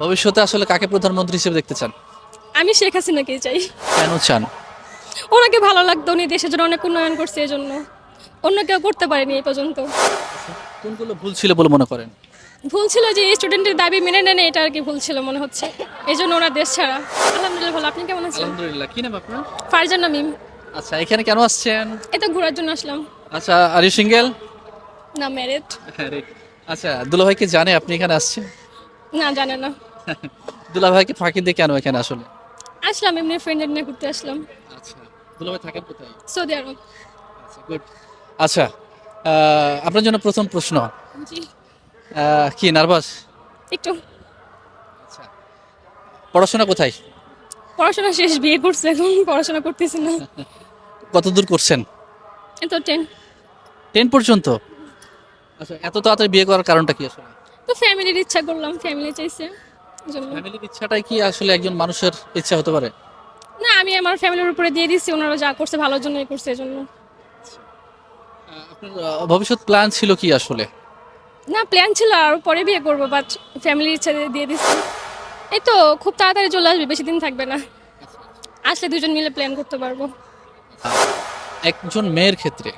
ভবিষ্যতে আসলে কাকে প্রধানমন্ত্রী হিসেবে দেখতে চান? আমি শেখ হাসিনাকে চাই। কেন চান? ওনাকে ভালো লাগতো উনি দেশের জন্য অনেক উন্নয়ন করছে এই জন্য অন্য কেউ করতে পারেনি এই পর্যন্ত। কোনগুলো ভুল ছিল বলে মনে করেন? ভুল ছিল যে স্টুডেন্টের দাবি মেনে নেন এটা আর কি ভুল ছিল মনে হচ্ছে। এই জন্য ওনার দেশ ছাড়া। আলহামদুলিল্লাহ ভালো। আপনি কেমন আছেন? আলহামদুলিল্লাহ। কি নাম আপনার? ফারজানা মিম আচ্ছা এখানে কেন আসছেন? এ তো ঘোরার জন্য আসলাম। আচ্ছা আর ইউ সিঙ্গেল না ম্যারেড আচ্ছা দুলাভাই কি জানে আপনি এখানে আসছেন? না জানে না। দুলাভাইকে ফাঁকি দিয়ে কেন এখানে আসলে? আসলাম এমনি ফ্রেন্ডের নিয়ে ঘুরতে আসলাম। আচ্ছা দুলাভাই থাকেন কোথায়? সৌদি আরব। আচ্ছা গুড আচ্ছা আপনার জন্য প্রথম প্রশ্ন। জি। কি নার্ভাস? একটু। আচ্ছা পড়াশোনা কোথায়? পড়াশোনা শেষ বিয়ে করছে এখন পড়াশোনা করতেছি না। কত দূর করছেন এত টেন টেন পর্যন্ত? আচ্ছা এত তাড়াতাড়ি বিয়ে করার কারণটা কি আসলে? তো ফ্যামিলির ইচ্ছা করলাম ফ্যামিলি চাইছে। জন্য। ফ্যামিলির ইচ্ছাটাই কি আসলে একজন মানুষের ইচ্ছা হতে পারে? না আমি আমার ফ্যামিলির উপরে দিয়ে দিচ্ছি ওনারা যা করছে ভালোর জন্যই করছে এই জন্য আপনার আহ, ভবিষ্যৎ প্ল্যান ছিল কি আসলে? না প্ল্যান ছিল আর পরে বিয়ে করব বাট ফ্যামিলির ইচ্ছা দিয়ে- দিয়ে দিচ্ছি এই তো খুব তাড়াতাড়ি চলে আসবে বেশি দিন থাকবে না। আসলে দুজন মিলে প্ল্যান করতে পারব। একজন মেয়ের ক্ষেত্রে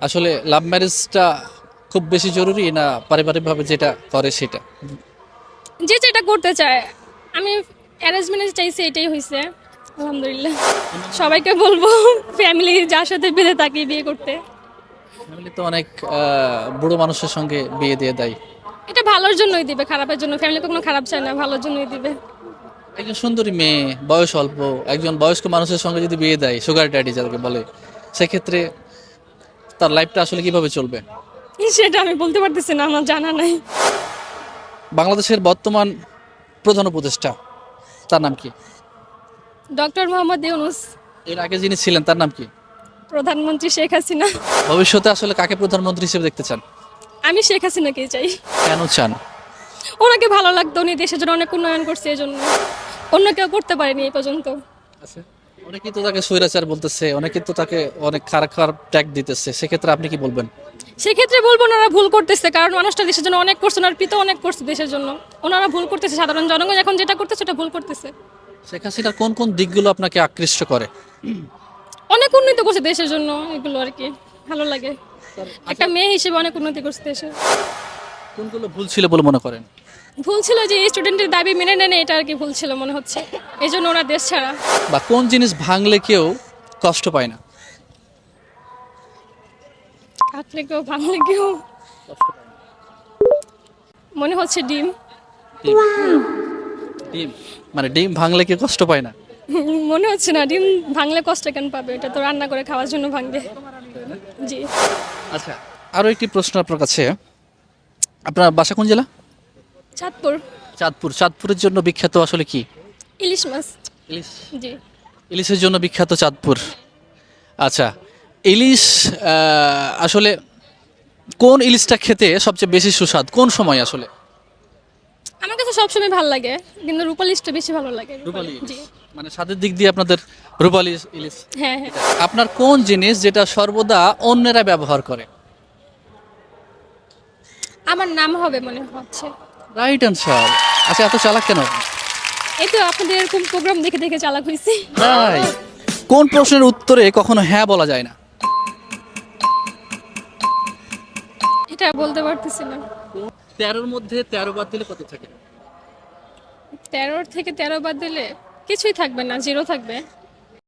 আসলে লাভ ম্যারেজটা খুব বেশি জরুরি না পারিবারিকভাবে যেটা করে সেটা? যে যেটা করতে চায়। আমি অ্যারেঞ্জমেন্ট চাইছি এটাই হয়েছে আলহামদুলিল্লাহ। সবাইকে বলব ফ্যামিলি যার সাথে বেঁধে তাকে বিয়ে করতে। ফ্যামিলি তো অনেক বুড়ো মানুষের সঙ্গে বিয়ে দিয়ে দেয়। এটা ভালোর জন্যই দিবে খারাপের জন্য। ফ্যামিলি কখনো খারাপ চায় না ভালোর জন্যই দিবে। একজন সুন্দরী মেয়ে বয়স অল্প একজন বয়স্ক মানুষের সঙ্গে যদি বিয়ে দেয় সুগার ড্যাডি যাকে বলে সেক্ষেত্রে তার লাইফটা আসলে কীভাবে চলবে? সেটা আমি বলতে পারতেছি না আমার জানা নাই। বাংলাদেশের বর্তমান প্রধান উপদেষ্টা তার নাম কি? ডক্টর মোহাম্মদ ইউনুস। এর আগে যিনি ছিলেন তার নাম কি? প্রধানমন্ত্রী শেখ হাসিনা। ভবিষ্যতে আসলে কাকে প্রধানমন্ত্রী হিসেবে দেখতে চান? আমি শেখ হাসিনাকেই চাই। কেন চান? ওনাকে ভালো লাগতো উনি দেশের জন্য অনেক উন্নয়ন করছে এই জন্য অন্য কেউ করতে পারেনি এই পর্যন্ত। অনেকেই তো তাকে স্বৈরাচার বলতেছে অনেকে তো তাকে অনেক খারাপ খারাপ ট্যাগ দিতেছে সেক্ষেত্রে আপনি কি বলবেন? সেক্ষেত্রে বলব ওনারা ভুল করতেছে কারণ মানুষটা দেশের জন্য অনেক করছে ওনার পিতা অনেক করছে দেশের জন্য। ওনারা ভুল করতেছে সাধারণ জনগণ এখন যেটা করতেছে সেটা ভুল করতেছে। শেখ হাসিনার কোন কোন দিকগুলো আপনাকে আকৃষ্ট করে? অনেক উন্নতি করছে দেশের জন্য এগুলো আর কি ভালো লাগে। একটা মেয়ে হিসেবে অনেক উন্নতি করছে দেশের। কোনগুলো ভুল ছিল বলে মনে করেন? ভুল ছিল যে স্টুডেন্টের দাবি মেনে নেন এটা আর কি ভুল ছিল মনে হচ্ছে। এই জন্য ওনার দেশ ছাড়া। বা কোন জিনিস ভাঙলে কেউ কষ্ট পায় না? কাটলে কেউ ভাঙলে কেউ। মনে হচ্ছে ডিম। ডিম। মানে ডিম ভাঙলে কেউ কষ্ট পায় না? মনে হচ্ছে না ডিম ভাঙলে কষ্ট কেন পাবে? এটা তো রান্না করে খাওয়ার জন্য ভাঙবে। জি। আচ্ছা আরও একটি প্রশ্ন আপনার কাছে। আপনার বাসা কোন জেলা? চাঁদপুর। চাঁদপুর। চাঁদপুরের জন্য বিখ্যাত আসলে কি? ইলিশ মাছ। ইলিশ? জি। ইলিশের জন্য বিখ্যাত চাঁদপুর। আচ্ছা ইলিশ আসলে কোন ইলিশটা খেতে সবচেয়ে বেশি সুস্বাদ? কোন সময় আসলে? আমার কাছে সবসময় ভালো লাগে কিন্তু রূপালিশটা বেশি ভালো লাগে। রূপালী জি। মানে স্বাদের দিক দিয়ে আপনাদের রূপালী ইলিশ? হ্যাঁ হ্যাঁ। আপনার কোন জিনিস যেটা সর্বদা অন্যেরা ব্যবহার করে? আমার নাম হবে মনে হচ্ছে। রাইট অ্যান্সার আচ্ছা এত চালাক কেন? এই তো আপনাদের এরকম প্রোগ্রাম দেখে দেখে চালাক হয়েছি। তাই? কোন প্রশ্নের উত্তরে কখনো হ্যাঁ বলা যায় না? এটা বলতে পারতেছি না তেরোর মধ্যে তেরো বাদ দিলে কত থাকে? তেরোর থেকে তেরো বাদ দিলে কিছুই থাকবে না জিরো থাকবে।